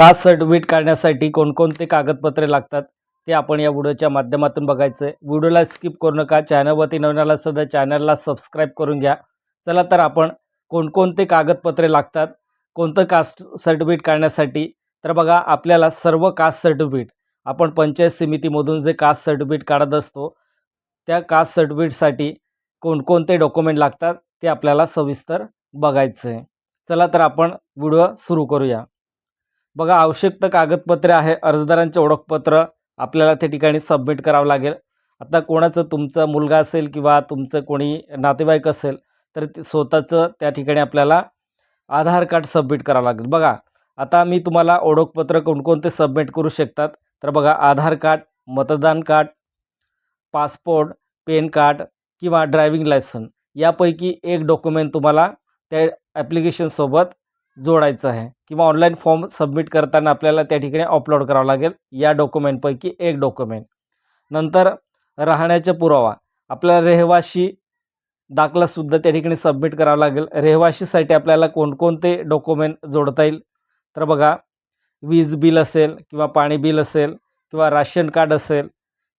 Caste certificate काढण्यासाठी कोणकोणते कागदपत्रे लागतात ते आपण या व्हिडिओच्या माध्यमातून बघायचं आहे. व्हिडिओला स्किप करू नका चॅनलवरती नवीन आला सध्या चॅनलला सबस्क्राईब करून घ्या. चला तर आपण कोणकोणते कागदपत्रे लागतात कोणतं कास्ट सर्टिफिकेट काढण्यासाठी तर बघा आपल्याला सर्व कास्ट सर्टिफिकेट आपण पंचायत समितीमधून जे कास्ट सर्टिफिकेट काढत असतो त्या कास्ट सर्टिफिकेटसाठी कोणकोणते डॉक्युमेंट लागतात ते आपल्याला सविस्तर बघायचं आहे. चला तर आपण व्हिडिओ सुरू करूया. बघा आवश्यक कागदपत्रे आहे अर्जदारांचे ओळखपत्र आपल्याला त्या ठिकाणी सबमिट करावं लागेल. आता कोणाचं तुमचा मुलगा असेल किंवा तुमचं कोणी नातेवाईक असेल तर ते स्वतःचं त्या ठिकाणी आपल्याला आधार कार्ड सबमिट करावं लागेल. बघा आता मी तुम्हाला ओळखपत्र कोणकोणते सबमिट करू शकतात तर बघा आधार कार्ड मतदान कार्ड पासपोर्ट पेन कार्ड किंवा ड्रायविंग लायसन. यापैकी एक डॉक्युमेंट तुम्हाला त्या ॲप्लिकेशनसोबत जोडायचं आहे किंवा ऑनलाईन फॉर्म सबमिट करताना आपल्याला त्या ठिकाणी अपलोड करावं लागेल. या डॉक्युमेंटपैकी एक डॉक्युमेंट नंतर राहण्याचा पुरावा. आपल्याला रहिवाशी दाखलासुद्धा त्या ठिकाणी सबमिट करावा लागेल. रहिवाशीसाठी आपल्याला कोणकोणते डॉक्युमेंट जोडता येईल? तर बघा वीज बिल असेल किंवा पाणी बिल असेल किंवा राशन कार्ड असेल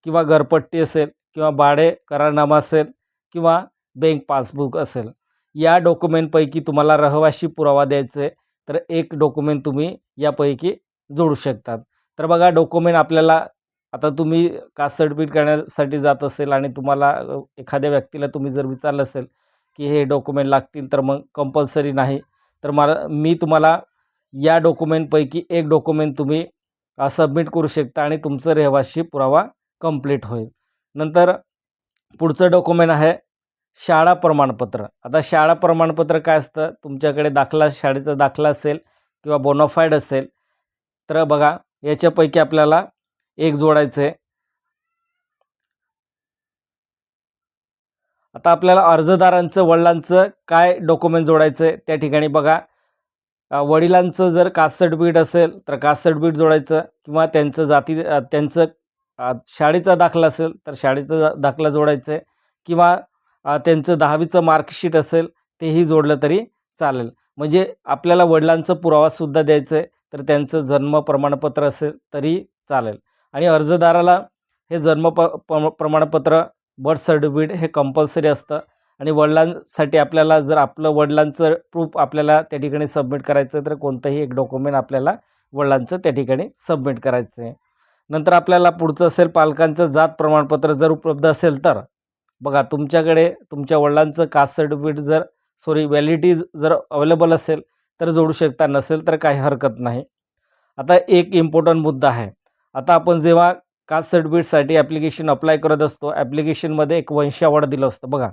किंवा घरपट्टी असेल किंवा भाडे करारनामा असेल किंवा बँक पासबुक असेल. या डॉक्युमेंटपैकी तुम्हाला रहवाशी पुरावा द्यायचा आहे तर एक डॉक्युमेंट तुम्ही यापैकी जोडू शकतात. तर बघा डॉक्युमेंट आपल्याला आता तुम्ही कास्ट सर्टिफिकेट करण्यासाठी जात असेल आणि तुम्हाला एखाद्या व्यक्तीला तुम्ही जर विचारलं असेल की हे डॉक्युमेंट लागतील तर मग कंपल्सरी नाही. तर मला मी तुम्हाला या डॉक्युमेंटपैकी एक डॉक्युमेंट तुम्ही सबमिट करू शकता आणि तुमचं रहिवाशी पुरावा कंप्लीट होईल. नंतर पुढचं डॉक्युमेंट आहे शाळा प्रमाणपत्र. आता शाळा प्रमाणपत्र काय असतं? तुमच्याकडे दाखला शाळेचा दाखला असेल किंवा बोनोफाईड असेल तर बघा याच्यापैकी आपल्याला एक जोडायचं आहे आता आपल्याला अर्जदारांचं वडिलांचं काय डॉक्युमेंट जोडायचं आहे त्या ठिकाणी बघा वडिलांचं जर कास्ट सर्टिफिकेट असेल तर कास्ट सर्टिफिकेट जोडायचं किंवा त्यांचं जाती त्यांचं शाळेचा दाखला असेल तर शाळेचा दाखला जोडायचं आहे किंवा त्यांचं दहावीचं मार्कशीट असेल तेही जोडलं तरी चालेल. म्हणजे आपल्याला वडिलांचं पुरावासुद्धा द्यायचं आहे तर त्यांचं जन्म प्रमाणपत्र असेल तरी चालेल. आणि अर्जदाराला हे जन्म प प्रमाणपत्र बर्थ सर्टिफिकेट हे कंपल्सरी असतं. आणि वडिलांसाठी आपल्याला जर आपलं वडिलांचं प्रूफ आपल्याला त्या ठिकाणी सबमिट करायचं तर कोणतंही एक डॉक्युमेंट आपल्याला वडिलांचं त्या ठिकाणी सबमिट करायचं आहे. नंतर आपल्याला पुढचं असेल पालकांचं जात प्रमाणपत्र जर उपलब्ध असेल तर बघा तुमच्याकडे तुमच्या वडिलांचं कास्ट सर्टिफिकेट जर सॉरी व्हॅलिडिटी जर अवेलेबल असेल तर जोडू शकता नसेल तर काही हरकत नाही. आता एक इम्पॉर्टंट मुद्दा आहे. आता आपण जेव्हा कास्ट सर्टिफिकेटसाठी ॲप्लिकेशन अप्लाय करत असतो ॲप्लिकेशनमध्ये एक वंशावळ दिलं असतं. बघा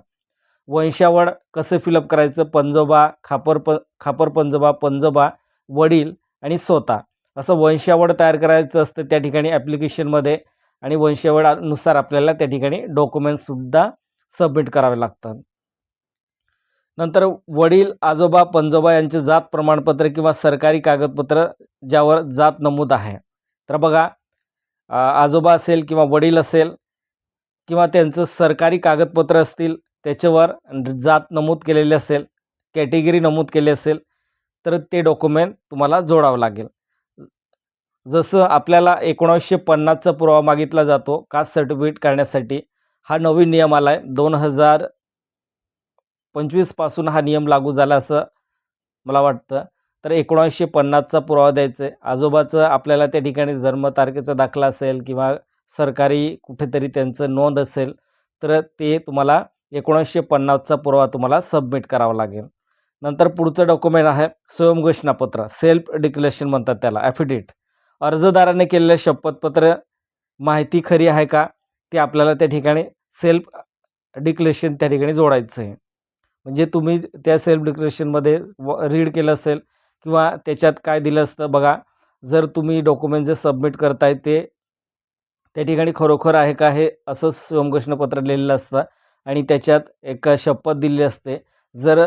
वंशावळ कसं फिलअप करायचं? पंजोबा खापर प खापर पंजोबा पंजोबा वडील आणि स्वतः. असं वंशावळ तयार करायचं असतं त्या ठिकाणी ॲप्लिकेशनमध्ये आणि वंशावळानुसार आपल्याला त्या ठिकाणी डॉक्युमेंटसुद्धा सबमिट करावे लागतात. नंतर वडील आजोबा पंजोबा यांचे जात प्रमाणपत्र किंवा सरकारी कागदपत्र ज्यावर जात नमूद आहे. तर बघा आजोबा असेल किंवा वडील असेल किंवा त्यांचं सरकारी कागदपत्र असतील त्याच्यावर जात नमूद केलेली असेल कॅटेगरी नमूद केली असेल तर ते डॉक्युमेंट तुम्हाला जोडावं लागेल. जसं आपल्याला एकोणावीसशे पन्नासचा पुरावा मागितला जातो कास्ट सर्टिफिकेट काढण्यासाठी हा नवीन नियम आला आहे दोन हजार पंचवीसपासून हा नियम लागू झाला असं मला वाटतं. तर एकोणावीसशे पन्नासचा पुरावा द्यायचा आहे. आजोबाचं आपल्याला त्या ठिकाणी जन्मतारखेचा दाखला असेल किंवा सरकारी कुठेतरी त्यांचं नोंद असेल तर ते तुम्हाला एकोणीसशे पन्नासचा पुरावा तुम्हाला सबमिट करावा लागेल. नंतर पुढचं डॉक्युमेंट आहे स्वयंघोषणापत्र सेल्फ डिक्लेरेशन म्हणतात त्याला ॲफिडेट अर्जदाराने केलेलं शपथपत्र माहिती खरी आहे का? ते आपल्याला त्या ठिकाणी सेल्फ डिक्लेरेशन त्या ठिकाणी जोडायचं आहे. म्हणजे तुम्ही त्या सेल्फ डिक्लेरेशनमध्ये व रीड केलं असेल किंवा त्याच्यात काय दिलं असतं बघा. जर तुम्ही डॉक्युमेंट जे सबमिट करताय ते त्या ठिकाणी खरोखर आहे का हे असं स्वयंघोषणापत्र लिहिलेलं असतं आणि त्याच्यात एक शपथ दिलेली असते. जर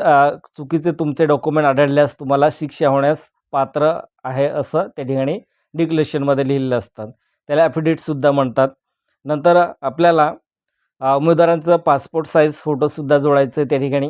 चुकीचे तुमचे डॉक्युमेंट आढळल्यास तुम्हाला शिक्षा होण्यास पात्र आहे असं त्या ठिकाणी डिक्लेरेशनमध्ये लिहिलेलं असतात. त्याला ॲफिडेटसुद्धा म्हणतात. नंतर आपल्याला उमेदवारांचं पासपोर्ट साईज फोटोसुद्धा जोडायचं आहे त्या ठिकाणी.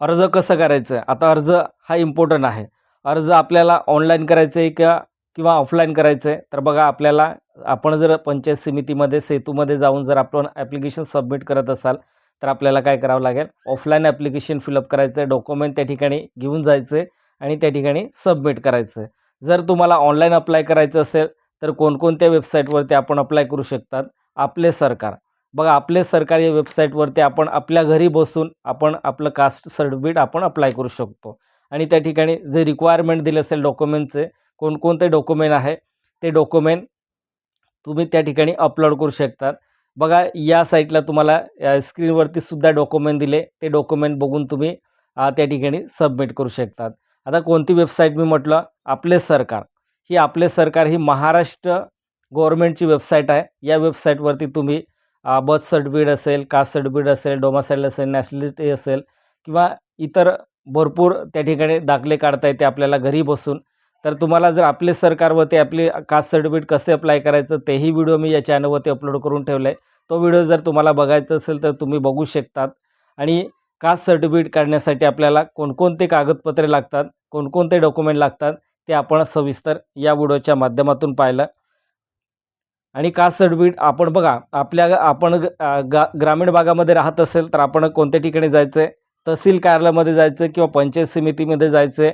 अर्ज कसं करायचं? आहे आता अर्ज हा इम्पॉर्टंट आहे. अर्ज आपल्याला ऑनलाईन करायचं आहे किंवा किंवा ऑफलाईन करायचं आहे तर बघा आपल्याला आपण जर पंचायत समितीमध्ये सेतूमध्ये जाऊन जर आपण ॲप्लिकेशन सबमिट करत असाल तर आपल्याला काय करावं लागेल? ऑफलाईन ॲप्लिकेशन फिलअप करायचं आहे डॉक्युमेंट त्या ठिकाणी घेऊन जायचं आहे आणि त्या ठिकाणी सबमिट करायचं आहे जर तुम्हाला ऑनलाईन अप्लाय करायचं असेल तर कोणकोणत्या वेबसाईटवरती आपण अप्लाय करू शकतात? आपले सरकार. बघा आपले सरकार या वेबसाईटवरती आपण आपल्या घरी बसून आपण आपलं कास्ट सर्टिफिकेट आपण अप्लाय करू शकतो. आणि त्या ठिकाणी जे रिक्वायरमेंट दिले असेल डॉक्युमेंटचे कोणकोणते डॉक्युमेंट आहे ते डॉक्युमेंट तुम्ही त्या ठिकाणी अपलोड करू शकतात. बघा या साईटला तुम्हाला स्क्रीनवरती सुद्धा डॉक्युमेंट दिले ते डॉक्युमेंट बघून तुम्ही त्या ठिकाणी सबमिट करू शकतात. आता कोणती वेबसाईट मी म्हटलं? आपले सरकार. ही आपले सरकार ही महाराष्ट्र गव्हर्मेंटची वेबसाईट आहे. या वेबसाईटवरती तुम्ही बर्थ सर्टिफिकेट असेल कास्ट सर्टिफिकेट असेल डोमासाईल असेल नॅशनॅलिटी असेल किंवा इतर भरपूर त्या ठिकाणी दाखले काढता येते आपल्याला घरी बसून. तर तुम्हाला जर आपले सरकारवरती आपले कास्ट सर्टिफिकेट कसे अप्लाय करायचं तेही व्हिडिओ मी या चॅनलवरती अपलोड करून ठेवलं आहे तो व्हिडिओ जर तुम्हाला बघायचा असेल तर तुम्ही बघू शकतात. आणि कास्ट सर्टिफिकेट काढण्यासाठी आपल्याला कोणकोणते कागदपत्रे लागतात कोणकोणते डॉक्युमेंट लागतात ते आपण सविस्तर या व्हिडिओच्या माध्यमातून पाहिलं. आणि कास्ट सर्टिफिकेट आपण बघा आपल्या आपण गा ग्रामीण भागामध्ये राहत असेल तर आपण कोणत्या ठिकाणी जायचं आहे तहसील कार्यालयामध्ये जायचं किंवा पंचायत समितीमध्ये जायचं आहे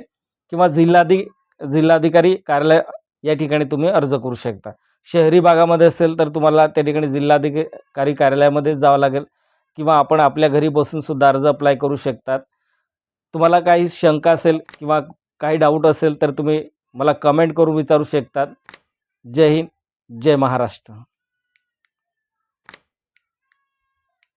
किंवा जिल्हाधिक जिल्हाधिकारी कार्यालय या ठिकाणी तुम्ही अर्ज करू शकता. शहरी भागामध्ये असेल तर तुम्हाला त्या ठिकाणी जिल्हाधिकारी कार्यालयामध्येच जावं लागेल. किंवा आपण आपल्या घरी बसून सुद्धा अर्ज अप्लाय करू शकतात. तुम्हाला काही शंका असेल किंवा काही डाऊट असेल तर तुम्ही मला कमेंट करून विचारू शकतात. जय हिंद जय महाराष्ट्र.